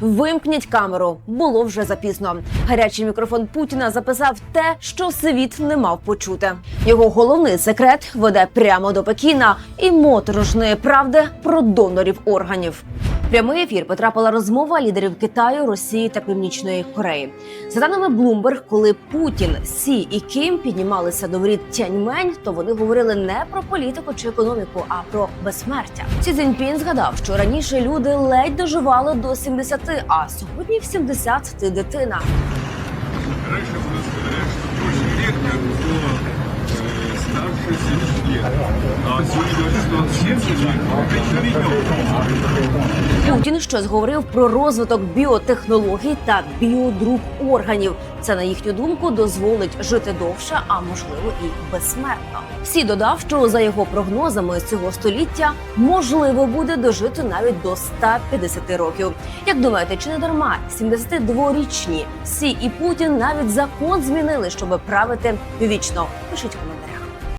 Вимкніть камеру. Було вже запізно. Гарячий мікрофон Путіна записав те, що світ не мав почути. Його головний секрет веде прямо до Пекіна і моторошної правди про донорів органів. Прямий ефір потрапила розмова лідерів Китаю, Росії та Північної Кореї. За даними Bloomberg, коли Путін, Сі і Кім піднімалися до воріт Тяньмень, то вони говорили не про політику чи економіку, а про безсмертя. Сі Цзіньпін згадав, що раніше люди ледь доживали до 70, а сьогодні в 70 ти дитина. Раньше у нас э, старше 70 лет. А сьогодні говорят, что 70 лет это еще ребенок. Путін щось говорив про розвиток біотехнологій та біодрук органів. Це на їхню думку дозволить жити довше, а можливо і безсмертно. Всі додав, що за його прогнозами цього століття можливо буде дожити навіть до 150 років. Як думаєте, чи не дарма 72-річні Сі і Путін навіть закон змінили, щоб правити вічно? Пишіть в коментарях.